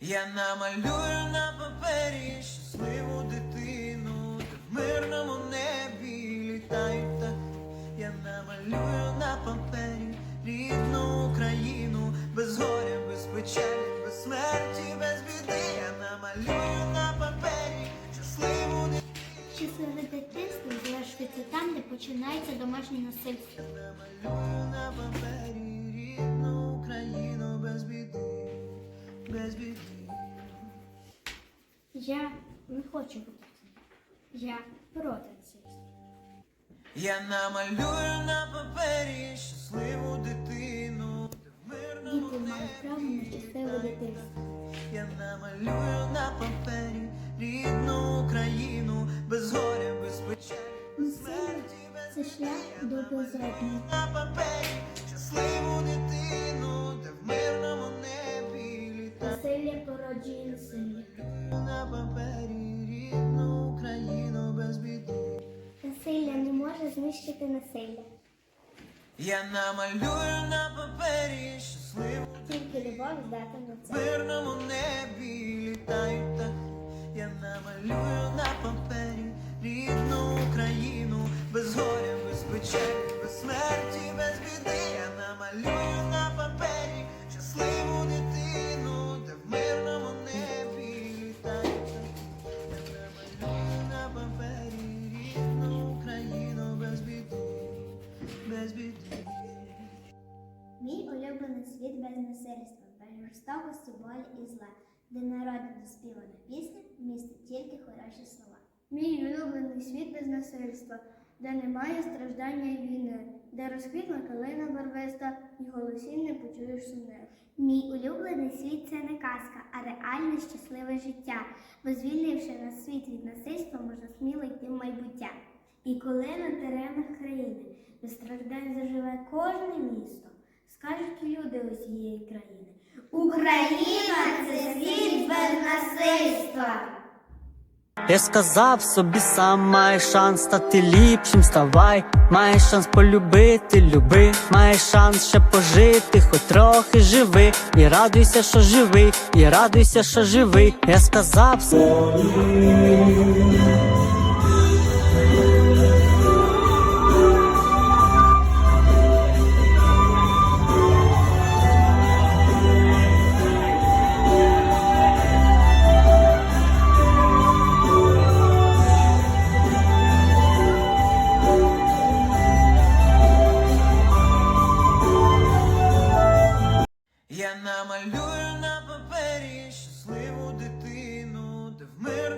Я намалюю на папері щасливу дитину, де в мирному небі літають птахи. Я намалюю на папері рідну Україну, без горя, без печалі, без смерті, без біди. Я намалюю на папері щасливу дитину. Щасливе дитинство завершується там, де починається домашнє насильство. Я Намалюю на папері рідну Україну без біди, біди. Я не хочу бути. Я проти насильства. Я намалюю на папері щасливу дитину, в мирному на. Я намалюю на папері рідну Україну, без горя, без печалі, без смерті, без Це шлях до безодні. на папері На папері рідну Україну без біди. Насилля не може знищити насилля. Я намалюю на папері щасливу Тільки любов здатна на це. В мирному небі літають птахи. Мій світ без насильства, без жорстокості, болі і зла, де народна доспівана пісня містить тільки хороші слова. Мій улюблений світ без насильства, де немає страждання і війни, де розквітла калина барвиста і голосів не почуєш сумних. Мій улюблений світ це не казка, а реальне щасливе життя, бо звільнивши нас світ від насильства, можна сміло йти в майбуття. І коли на теренах країни без страждань заживе кожне місто, скажуть люди усієї країни. Україна це світ без насильства. Я сказав собі сам, маєш шанс стати ліпшим, ставай, маєш шанс полюбити, люби, маєш шанс ще пожити, хоч трохи живи, і радуйся, що живий, і радуйся, що живий. Я сказав собі. Я намалюю на папері щасливу дитину, де в мирному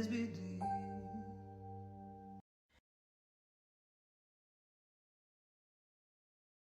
на папері